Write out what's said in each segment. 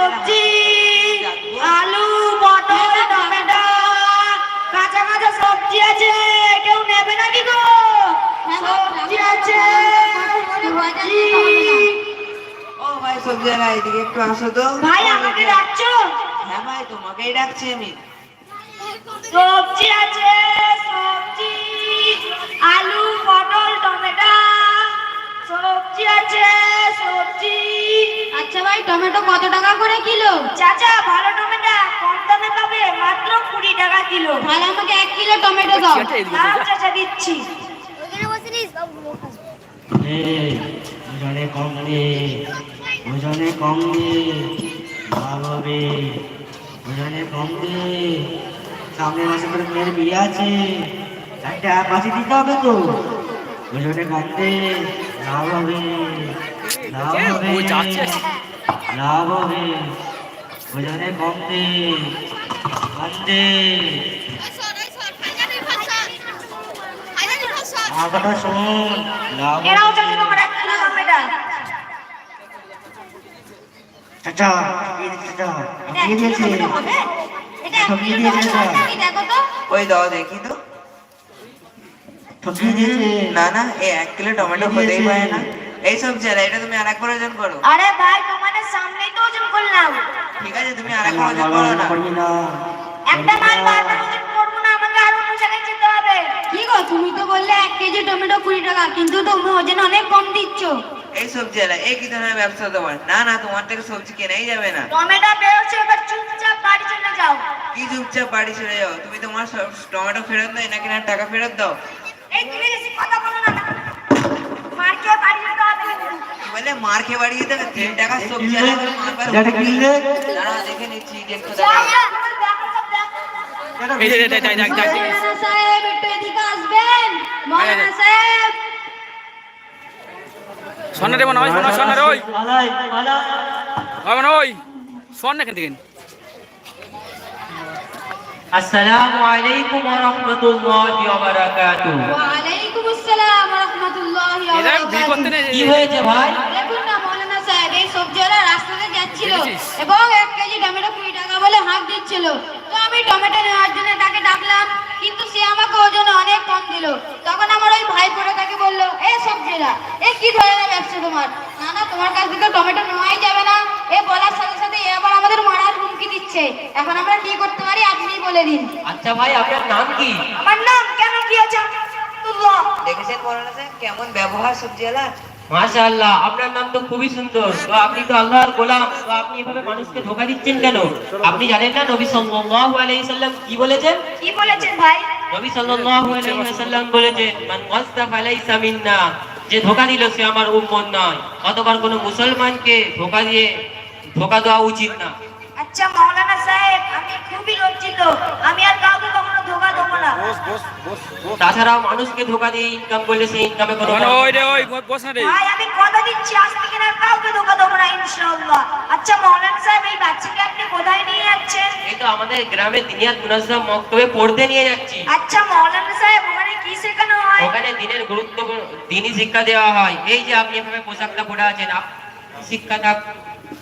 সবজি আলু পটল টমেটো কাঁচা কাঁচা সবজি আছে কেউ নেবে নাকি গো? সবজি আছে সবজি। ও ভাই সবজি আলা এদিকে একটু আসো তো। ভাই আমাকে ডাকছো? হ্যাঁ ভাই তোমাকেই ডাকছি আমি। সবজি আছে সবজি আলু পটল টমেটো সবজি আছে সবজি। আচ্ছা ভাই টমেটো কত টাকা করে কিলো? চাচা ভালো টমেটো কম দামে পাবে মাত্র কুড়ি টাকা কিলো। তাহলে আমাকে এক কিলো টমেটো দাও। দাও চাচা দিচ্ছি। ওজনে কম দে ওজনে কম দে ভালোবে। ওজনে কম দে সামনের মাসে করে মেয়ের বিয়ে আছে। একটা মাসে দিতে হবে তো। ওজনে কম দে লাভ হবে লাভ হবে লাভ হবে ওজনে শোন লাভ চাচা চাচা দিয়েছে। ঠকিয়ে দিয়েছে চাচা। ওই দাও দেখি তো। ঠকিয়ে দিয়েছে। না না এই এক কিলো টমেটো হতেই পারে না। এই সবজি আলা এটা তুমি আরেকবার ওজন করো। আরে ভাই সামনেই তো ওজন করলাম। ঠিক আছে তুমি আরেকবার ওজন করো না। করবি না একটা মাল বারবার ওজন করব না আমাকে আর অন্য জায়গায় যেতে হবে। কি গো তুমি তো বললে এক কেজি টমেটো কুড়ি টাকা কিন্তু তুমি ওজন অনেক কম দিচ্ছ। এই সবজি আলা এই কি ধরনের ব্যবসা তোমার? না না তোমার থেকে সবজি কেনাই যাবে না। টমেটো বেরোচ্ছে এবার চুপচাপ বাড়ি চলে যাও। কি চুপচাপ বাড়ি চলে যাও? তুমি তোমার টমেটো ফেরত দাও নাকি না টাকা ফেরত দাও। এই তুমি কথা বলো না মার খেয়ে বাড়ি যেতে হবে কিন্তু। কি বলে মার খেয়ে বাড়ি যেতে হবে তিন টাকা সবজি কিনলে দাঁড়া দেখে নিচ্ছি একটু দাঁড়া। এই যে, সাহেব একটু এদিকে আসবেন। সাহেব। দেবো ওই। আসসালামু আলাইকুম ওয়া রাহমাতুল্লাহি ওয়া বারাকাতুহু। আসসালাম ওয়া রাহমাতুল্লাহি ওয়া এরা বিয়ে করতে বারাকাতুহু। নেই। কি হয়েছে ভাই? দেখুন না মৌলানা সাহেব এই সবজিওয়ালা রাস্তাতে যাচ্ছিল এবং এক কেজি টমেটো কুড়ি টাকা বলে হাঁক দিচ্ছিল। তো আমি টমেটো নেওয়ার জন্য তাকে ডাকলাম কিন্তু সে আমাকে ওজনে অনেক কম দিল। তখন আমার ওই ভাই পড়ে তাকে বলল এ সবজিরা এ কি ধরনের ব্যবসা তোমার? না না তোমার কাছ থেকে টমেটো নেওয়াই যাবে না। এ বলার সাথে সাথে এ আবার আমাদের মারার হুমকি দিচ্ছে। এখন আমরা কি করতে পারি আপনিই বলে দিন। আচ্ছা ভাই আপনার নাম কি? আমার নাম দেখেছেন মৌলানা সাহেব কেমন ব্যবহার সবজি মাশাআল্লাহ আপনার নাম তো খুবই সুন্দর। তো আপনি তো আল্লাহর গোলাম তো আপনি এভাবে মানুষকে ধোকা দিচ্ছেন কেন? আপনি জানেন না নবী সাল্লাল্লাহু আলাইহি সাল্লাম কি বলেছেন? কি বলেছেন ভাই? নবী সাল্লাল্লাহু আলাইহি ওয়াসাল্লাম বলেছেন মান মিন্না যে ধোকা দিল সে আমার উম্মত নয়। অতবার কোনো মুসলমানকে ধোকা দিয়ে ধোকা দেওয়া উচিত না। আচ্ছা মাওলানা সাহেব আমি খুবই লজ্জিত। আমি আর কাউকে কখনো তাছাড়াও মানুষকে ধোকা দিয়ে ইনকাম করলে সেই ইনকামে কোনো ওই রে ওই বস না রে ভাই আমি কথা দিচ্ছি আজ থেকে কাউকে ধোকা দেবো না ইনশাআল্লাহ। আচ্ছা মাওলানা সাহেব এই বাচ্চাকে আপনি কোথায় নিয়ে যাচ্ছেন? এই তো আমাদের গ্রামে দিনিয়াত মুনাজ্জাম মক্তবে পড়তে নিয়ে যাচ্ছি। আচ্ছা মাওলানা সাহেব ওখানে কি শেখানো হয়? ওখানে দিনের গুরুত্বপূর্ণ দিনই শিক্ষা দেওয়া হয়। এই যে আপনি এভাবে পোশাকটা পরে আছেন আপ- শিক্ষাটা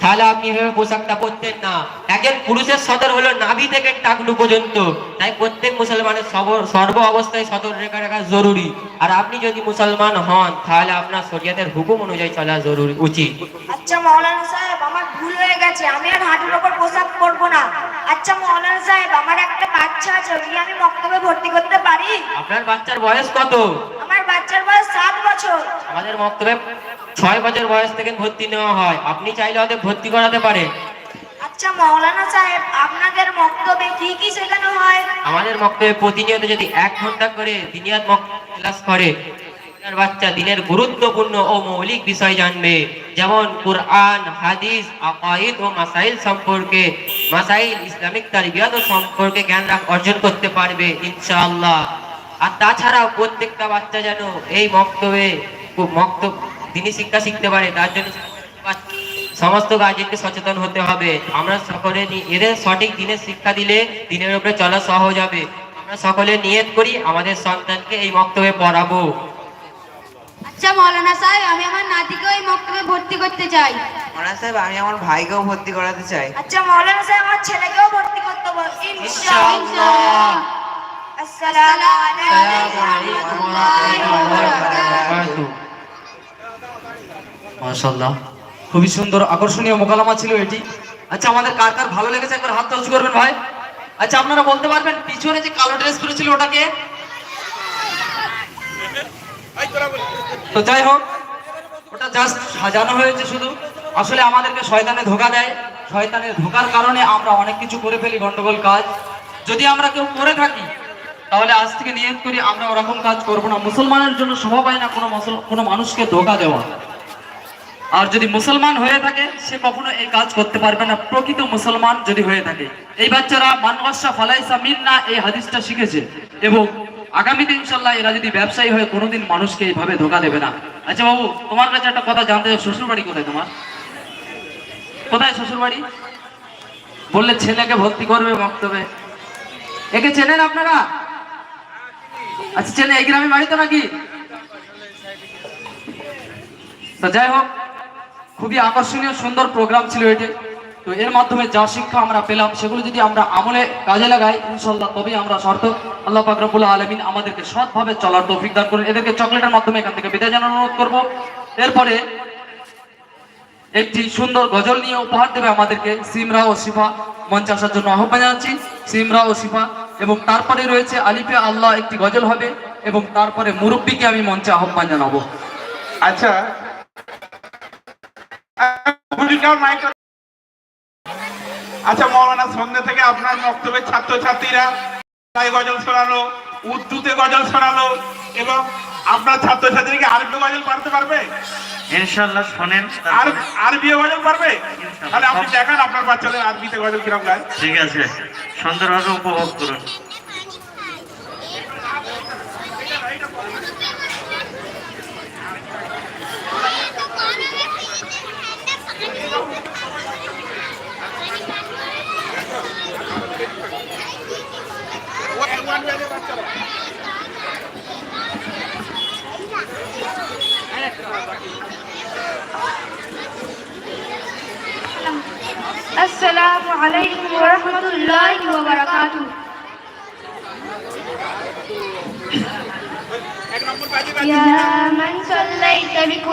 তাহলে আপনি এভাবে পোশাকটা পরতেন না। একজন পুরুষের সদর হলো নাভি থেকে টাকলু পর্যন্ত। তাই প্রত্যেক মুসলমানের সর্ব অবস্থায় সতর রেখা রাখা জরুরি। আর আপনি যদি মুসলমান হন তাহলে আপনার শরীয়তের হুকুম অনুযায়ী চলা জরুরি উচিত। আচ্ছা মাওলানা সাহেব আমার ভুল হয়ে গেছে। আমি আর হাঁটুর ওপর পোশাক পরবো না। আচ্ছা মাওলানা সাহেব আমার একটা বাচ্চা আছে ওকে আমি মক্তবে ভর্তি করতে পারি? আপনার বাচ্চার বয়স কত? আমার বাচ্চার বয়স সাত বছর। আমাদের মক্তবে ছয় বছর বয়স থেকে ভর্তি নেওয়া হয়। আপনি চাইলে ওদের ভর্তি করাতে পারেন আচ্ছা মাওলানা সাহেব আপনাদের মক্তবে কি কি শেখানো হয়? আমাদের মক্তবে প্রতিনিয়ত যদি এক ঘণ্টা করে দিনিয়াত ক্লাস করে আপনার বাচ্চা দিনের গুরুত্বপূর্ণ ও মৌলিক বিষয় জানবে। যেমন কুরআন হাদিস আকাইদ ও মাসাইল সম্পর্কে মাসাইল ইসলামিক তারবিয়াত ও সম্পর্কে জ্ঞান অর্জন করতে পারবে ইনশাআল্লাহ। আর তাছাড়াও প্রত্যেকটা বাচ্চা যেন এই মক্তবে মক্তব দিনী শিক্ষা শিখতে পারে তার জন্য সমস্ত গার্জেনকে সচেতন হতে হবে। আমরা সকলে এদের সঠিক দিনের শিক্ষা দিলে দিনের উপরে চলা সহজ হবে। আমরা সকলে নিয়ত করি আমাদের সন্তানকে এই মক্তবে পড়াবো। আচ্ছা মৌলানা সাহেব আমি আমার নাতিকে ওই মক্তবে ভর্তি করতে চাই। মৌলানা সাহেব আমি আমার ভাইকেও ভর্তি করাতে চাই। আচ্ছা মৌলানা সাহেব আমার ছেলেকেও ভর্তি করতে বল। ইনশাআল্লাহ। আসসালামু আলাইকুম। মাশাল্লাহ খুবই সুন্দর, আকর্ষণীয় মোকালামা ছিল এটি। আচ্ছা আমাদের কার কার ভালো লেগেছে? একবার হাতটা উঁচু করবেন ভাই। আচ্ছা আপনারা বলতে পারবেন, পিছনে যে কালো ড্রেস পরেছিল ওটাকে? তো যাই হোক, ওটা জাস্ট সাজানো হয়েছে শুধু। আসলে আমাদেরকে শয়তানে ধোকা দেয়। শয়তানের ধোকার কারণে আমরা অনেক কিছু করে ফেলি, গন্ডগোল কাজ। যদি আমরা কেউ করে থাকি, তাহলে আজ থেকে নিয়ত করি আমরা ওরকম কাজ করব না। মুসলমানের জন্য শোভা পায় না কোনো কোনো মানুষকে ধোকা দেওয়া। আর যদি মুসলমান হয়ে থাকে, সে কখনো এই কাজ করতে পারবে না। প্রকৃত মুসলমান যদি হয়ে থাকে। এই বাচ্চারা মানবাসা ফালাইসা মিন্না, এই হাদিসটা শিখেছে। এবং আগামীতে ইনশাল্লাহ এরা যদি ব্যবসায়ী হয়ে কোনোদিন মানুষকে এইভাবে ধোকা দেবে না। আচ্ছা বাবু, তোমার কাছে একটা কথা জানতে শ্বশুর বাড়ি কোথায় তোমার? কোথায় শ্বশুর বাড়ি বললে ছেলেকে ভর্তি করবে বক্তব্যে। একে চেনেন আপনারা? আচ্ছা চেনে, এই গ্রামে বাড়ি তো নাকি? তো যাই হোক খুবই আকর্ষণীয়, সুন্দর প্রোগ্রাম ছিল এটি তো এর মাধ্যমে যা শিক্ষা আমরা পেলাম, সেগুলো যদি আমরা আমলে কাজে লাগাই ইনশাল্লাহ তবেই আমরা শর্ত আল্লাহ পাকরাবুল আলমিন আমাদেরকে সৎভাবে চলার তৌফিক দান করুন। এদেরকে চকলেটের মাধ্যমে এখান থেকে বিদায় জানানোর অনুরোধ করব। এরপরে একটি সুন্দর গজল নিয়ে উপহার দেবে আমাদেরকে সিমরা ও শিফা মঞ্চে আসার জন্য আহ্বান জানাচ্ছি। সিমরা ও শিফা এবং তারপরে রয়েছে আলিফে আল্লাহ একটি গজল হবে এবং তারপরে মুরব্বীকে আমি মঞ্চে আহ্বান জানাব। আচ্ছা আচ্ছা মৌলানা সন্ধ্যে থেকে আপনার বক্তব্যের ছাত্রছাত্রীরা তাই গজল শোনালো উর্দুতে গজল শোনালো এবং আপনার ছাত্রছাত্রীকে আরবি গজল পারতে পারবে? ইনশাল্লাহ শোনেন আর আরবি গজল পারবে? তাহলে আপনি দেখান আপনার বাচ্চাদের আরবিতে গজল কিরম গায়। ঠিক আছে সুন্দরভাবে উপভোগ করুন।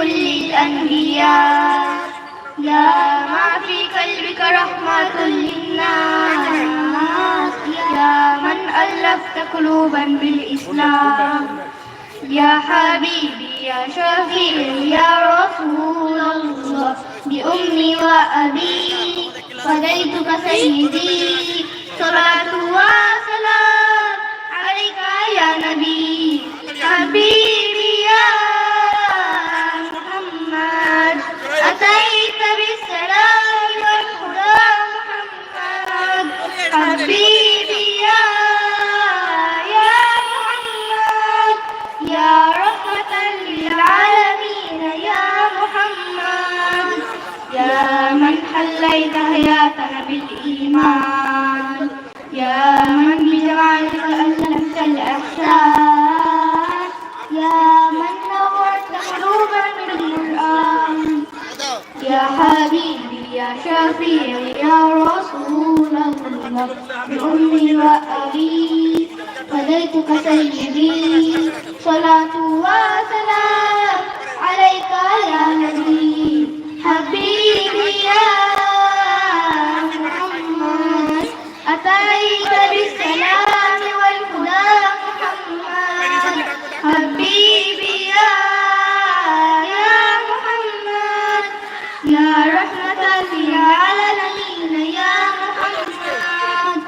بكل الأنبياء يا ما في قلبك رحمة للناس يا من ألفت قلوبا بالإسلام يا حبيبي يا شفيعي يا رسول الله. بأمي وأبي فديتك سيدي صلاة وسلام عليك يا نبي. حبيبي يا حليت حياتنا بالإيمان يا من بجمالك ألمت الإحسان يا من نورت قلوبا بالقرآن. يا حبيبي يا شفيعي يا رسول الله. بأمي وأبي فديتك سيدي. صلاة وسلام عليك يا نبي. حبيبي يا محمد أتيت بالسلام والهدى محمد. حبيبي يا يا محمد. يا رحمة للعالمين يا محمد.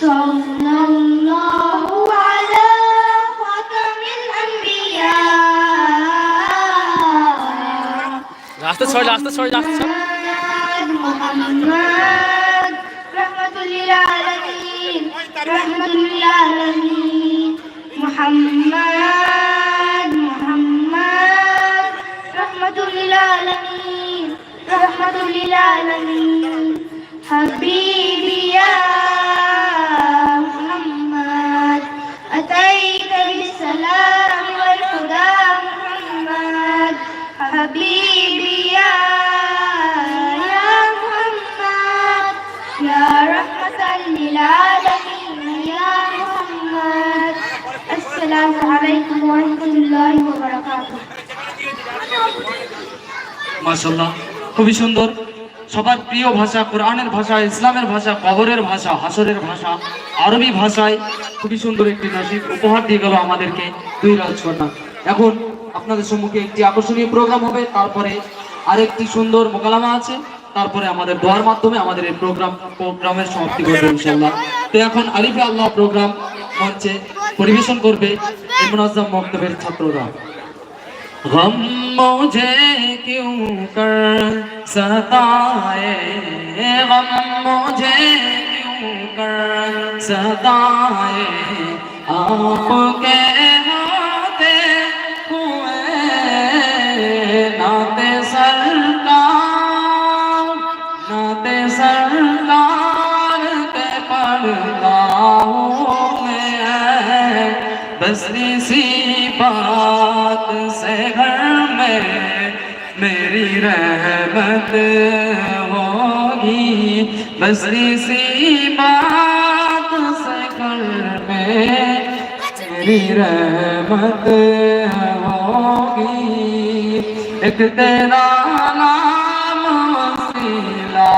صلى الله على خاتم الأنبياء. لحظة شوي لحظة شوي لحظة شوي رحمة للعالمين محمد محمد رحمة للعالمين رحمة للعالمين حبيبي يا محمد أتيت بالسلام মাশাল্লাহ খুবই সুন্দর। সবার প্রিয় ভাষা কোরআনের ভাষা, ইসলামের ভাষা, কবরের ভাষা, হাসরের ভাষা, আরবি ভাষায় খুবই সুন্দর একটি নাসিক উপহার দিয়ে গেল আমাদেরকে দুই রাজকন্যা এখন আপনাদের সম্মুখে একটি আকর্ষণীয় প্রোগ্রাম হবে, তারপরে আরেকটি সুন্দর মোকালামা আছে, তারপরে আমাদের দোয়ার মাধ্যমে আমাদের এই প্রোগ্রাম, প্রোগ্রামের সমাপ্তি করবে ইনশাল্লাহ তো এখন আলিফে আল্লাহ প্রোগ্রাম মঞ্চে পরিবেশন করবে এই মুনাজ্জাম মক্তবের ছাত্ররা। गम मुझे क्यों कर सताए? गम मुझे क्यों कर सताए? आपके होते हुए नाते सरकार नाते सरकार के पढ़ता हूँ। मैं बस इसी बात से घर में मेरी रहमत होगी। बस इसी बात से घर में मेरी रहमत होगी। एक तेरा नाम वसीला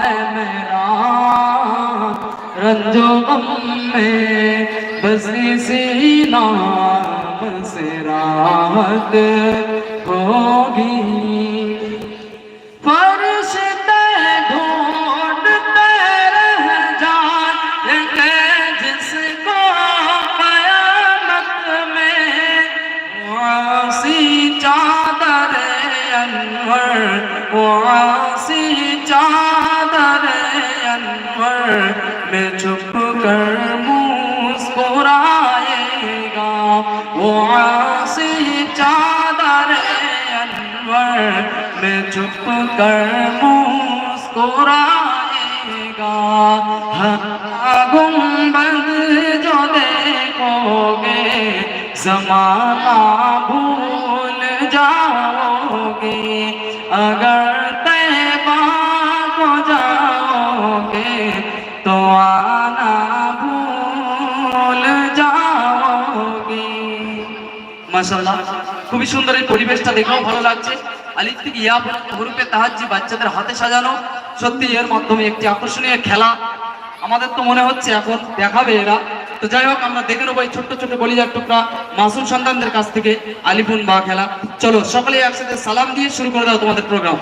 है मेरा। रंजो में बस इसी नाम রাত ভোগী कर मुस्कुराएगा हाँ, गुंबद जो देखोगे जमाना भूल जाओगे अगर तैबा को जाओगे तो आना भूल जाओगे মাশাআল্লাহ খুবই সুন্দর এই পরিবেশটা দেখেও ভালো লাগছে আলিফ থেকে ইয়া হরুপে তাহাজ্জি বাচ্চাদের হাতে সাজানো সত্যি এর মাধ্যমে একটি আকর্ষণীয় খেলা। আমাদের তো মনে হচ্ছে এখন দেখাবে এরা। তো যাই হোক, আমরা দেখে নেব এই ছোট্ট ছোট্ট বলিজার টুকরা মাসুম সন্তানদের কাছ থেকে আলিপুন বা খেলা। চলো সকলে একসাথে সালাম দিয়ে শুরু করে দাও তোমাদের প্রোগ্রাম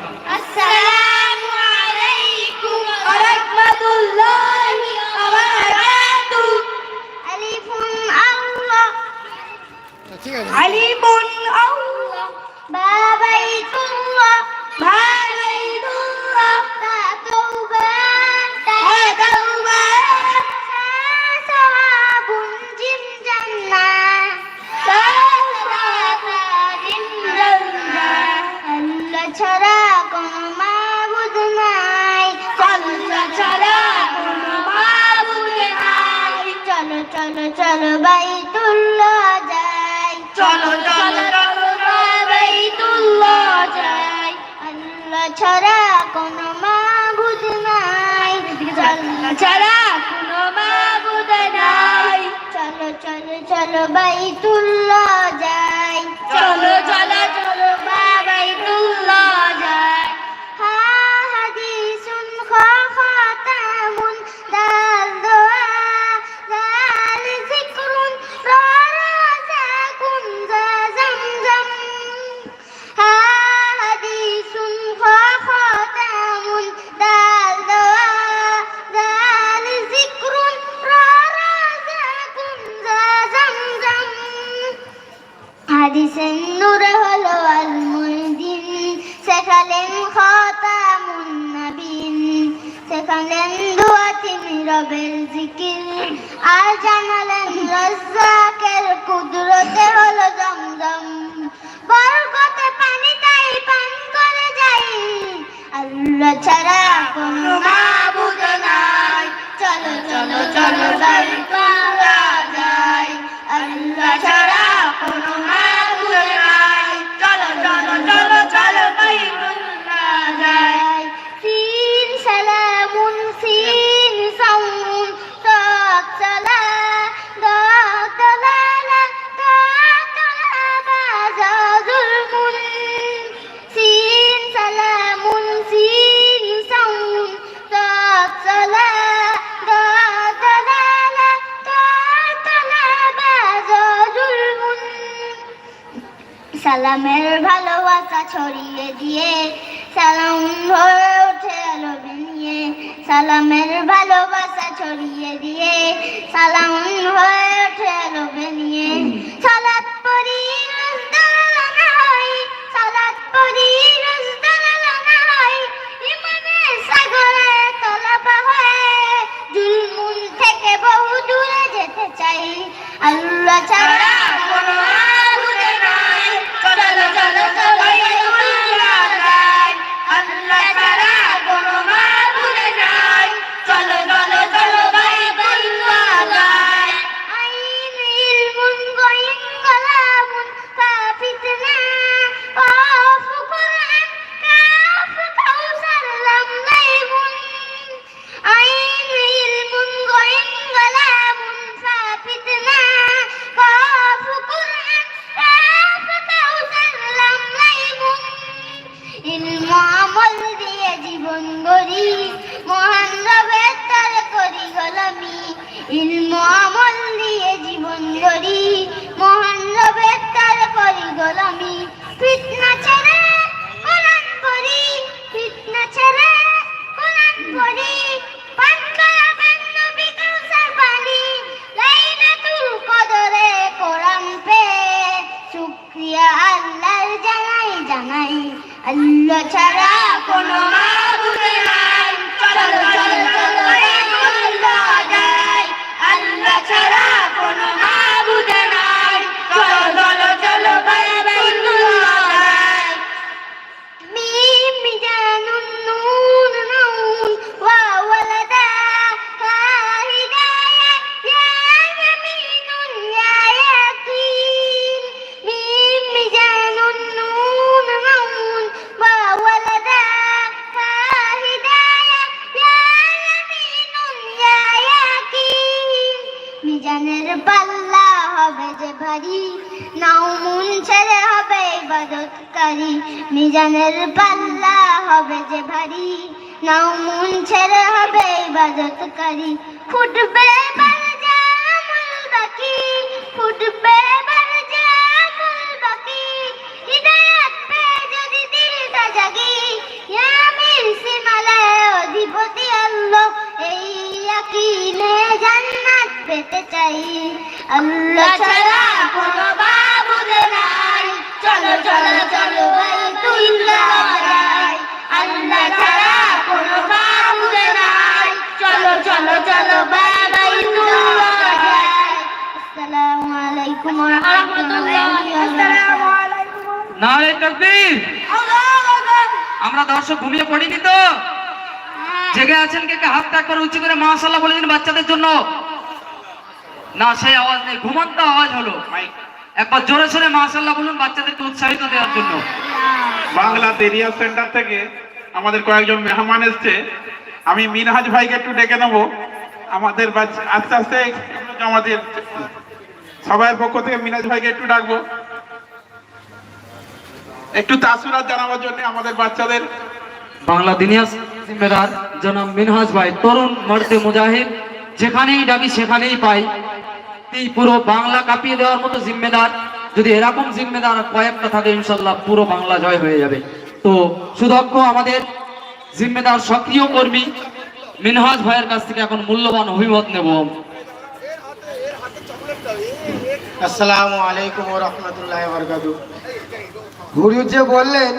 ছাড়া কোনো মাবুদ নাই। ছাড়া কোনো মাবুদ নাই। চলো চলো চলো বাইতুল্লাহ যাই। চলো চলো চলো বাইতুল্লাহ হাদিসের নূরে হলো আল মুইদিন শেখালেন খতামুন নবীন শেখালেন দোয়া তিনি জিকির আর জানালেন রজ্জাকের কুদরতে হলো জমজম বরকতে পানি তাই পান করে যাই আল্লাহ ছাড়া কোনো মাবুদ নাই চলো চলো চলো বাইতুল্লাহ আল্লাহ ছাড়া কোনো মাবুদ নাই চলো চলো চলো আল্লাহ যাই আল্লাহ ছাড়া হবে নাও মন ছেড়ে হবে মিজানের পাল্লা হবে যে ভারী। নাও মন ছেড়ে হবে ইবাদতকারী ফুটবে বাকি। ফুটবে জাগি আমির সিমালায় অধিপতি ইয়াকিনে জান্নাত পেতে চাই। আল্লাহ ছাড়া কোনো বাবুদ নাই। চলো চলো চলো বাইতুল্লাহ যাই আল্লাহ ছাড়া কোনো বাবুদ নাই। চলো চলো চলো বাইতুল্লাহ যাই আসসালামু আলাইকুম ওয়া রাহমাতুল্লাহি ওয়া বারাকাতুহু। নারে তকবীর। আমরা দর্শক ঘুমিয়ে পড়িনি তো? জেগে আছেন কে হাত হাতটা একবার উঁচু করে মাশাআল্লাহ বলে দিন বাচ্চাদের জন্য। না সেই আওয়াজ নেই। ঘুমন্ত আওয়াজ হলো। একবার জোরে সোরে মাশাআল্লাহ বলুন বাচ্চাদেরকে উৎসাহিত দেওয়ার জন্য। বাংলা দেরিয়া সেন্টার থেকে আমাদের কয়েকজন মেহমান এসছে। আমি মিনহাজ ভাইকে একটু ডেকে নেব। আমাদের আস্তে আস্তে আমাদের সবার পক্ষ থেকে মিনহাজ ভাইকে একটু ডাকবো। একটু তাসুরাত জানাবার জন্য আমাদের বাচ্চাদের বাংলা দিনিয়া জিম্মেদার জনাব মিনহাজ ভাই, তরুণ মর্দে মুজাহিদ, যেখানেই ডাকি সেখানেই পাই। এই পুরো বাংলা কাঁপিয়ে দেওয়ার মতো জিম্মেদার যদি এরকম জিম্মেদার কয়েকটা থাকে, ইনশাল্লাহ পুরো বাংলা জয় হয়ে যাবে। তো সুদক্ষ আমাদের জিম্মেদার সক্রিয় কর্মী মিনহাজ ভাইয়ের কাছ থেকে এখন মূল্যবান অভিমত নেব। আসসালামু আলাইকুম রহমতুল্লাহ হুজুর যে বললেন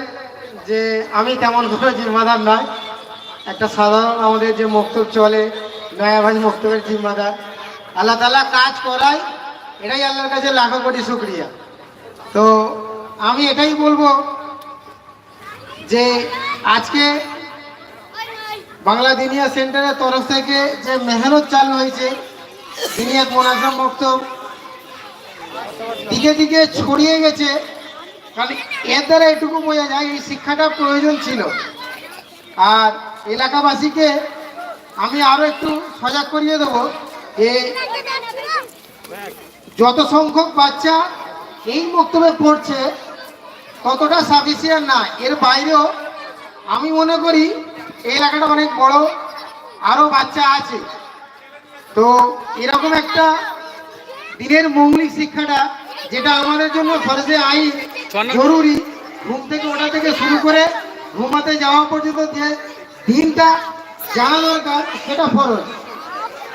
যে, আমি তেমন কোনো জিম্মাদার নয়। একটা সাধারণ আমাদের যে মক্তব চলে নয়াভাজ মক্তবের জিম্মাদার। আল্লাহ তালা কাজ করায়, এটাই আল্লাহর কাছে লাখো কোটি শুক্রিয়া। তো আমি এটাই বলব যে আজকে বাংলা দিনিয়া সেন্টারের তরফ থেকে যে মেহনত চালু হয়েছে দিনিয়াত মোনাজাম মক্তব, দিকে দিকে ছড়িয়ে গেছে। কারণ এর দ্বারা এটুকু বোঝা যায়, এই শিক্ষাটা প্রয়োজন ছিল। আর এলাকাবাসীকে আমি আরও একটু সজাগ করিয়ে দেবো যে যত সংখ্যক বাচ্চা এই বক্তব্যে পড়ছে ততটা সাফিসিয়েন্ট না এর বাইরেও আমি মনে করি এই এলাকাটা অনেক বড় আরও বাচ্চা আছে। তো এরকম একটা দিনের মৌলিক শিক্ষাটা যেটা আমাদের জন্য ফরজে আইন জরুরি ঘুম থেকে ওটা থেকে শুরু করে ঘুমাতে যাওয়া পর্যন্ত যে দিনটা জানা দরকার সেটা ফরজ।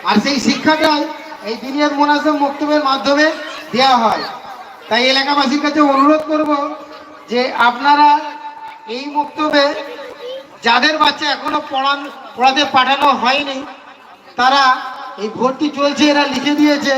আর সেই শিক্ষাটাই এই দিনের মোনাজম বক্তব্যের মাধ্যমে দেওয়া হয়। তাই এলাকাবাসীর কাছে অনুরোধ করব যে আপনারা এই বক্তব্যে যাদের বাচ্চা এখনও পড়ান, পড়াতে পাঠানো হয়নি, তারা এই ভর্তি চলছে, এরা লিখে দিয়েছে।